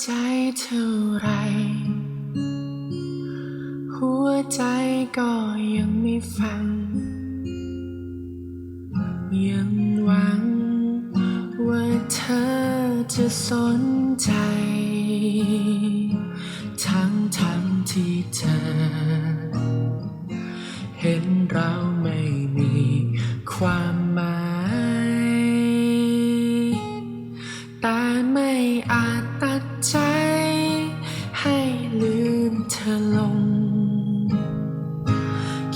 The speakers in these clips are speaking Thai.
ใจเท่าไร หัวใจก็ยังไม่ฟัง ยังหวัง ว่าเธอจะสนใจ ทั้งทั้งที่เธอ เธอลง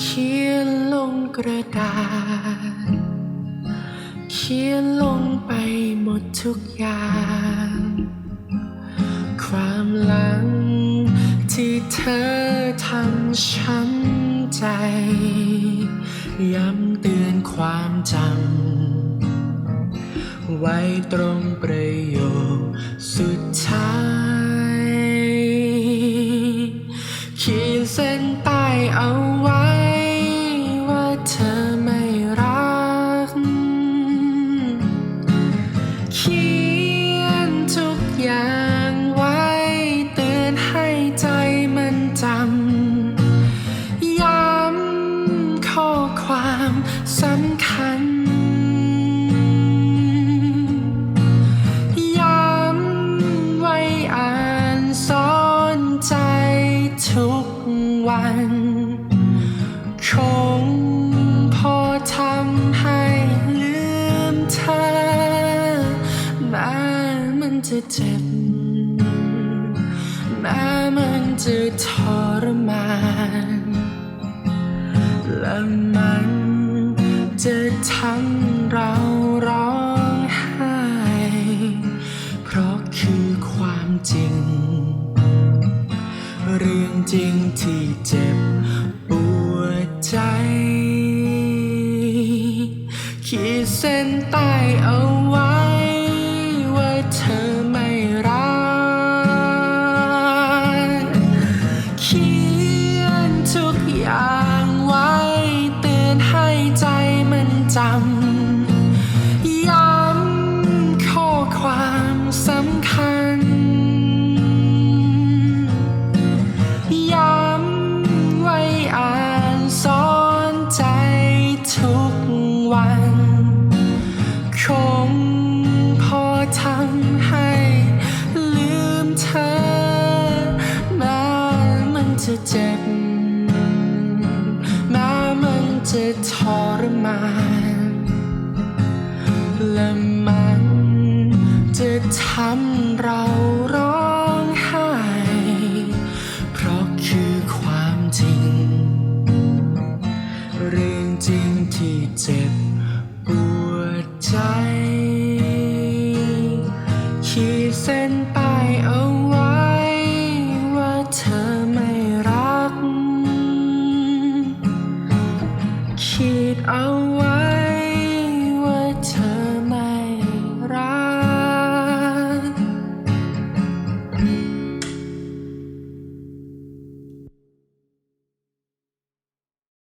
เขียนลงกระดาษ เขียนลงไปหมดทุกอย่าง ความหลังที่เธอทำช้ำใจ ย้ำเตือนความจำไว้ตรงประโยคสุดท้าย สำคัญ ย้ำไว้อ่านสอนใจทุกวันคงพอทำให้ลืมเธอแม้มันจะเจ็บแม้มันจะทรมานและมัน ทำเราร้องไห้ เพราะคือความจริง เรื่องจริงที่เจ็บปวดใจ ขีดเส้นใต้เอาไว้ สำคัญ ย้ำไว้อ่านสอนใจทุกวัน คงพอทำให้ลืมเธอแม้มันจะเจ็บแม้มันจะทรมานและมัน จะทำเราร้องไห้ เพราะคือความจริง เรื่องจริงที่เจ็บปวดใจ ขีดเส้นไปเอาไว้ ว่าเธอไม่รัก ขีดเอาไว้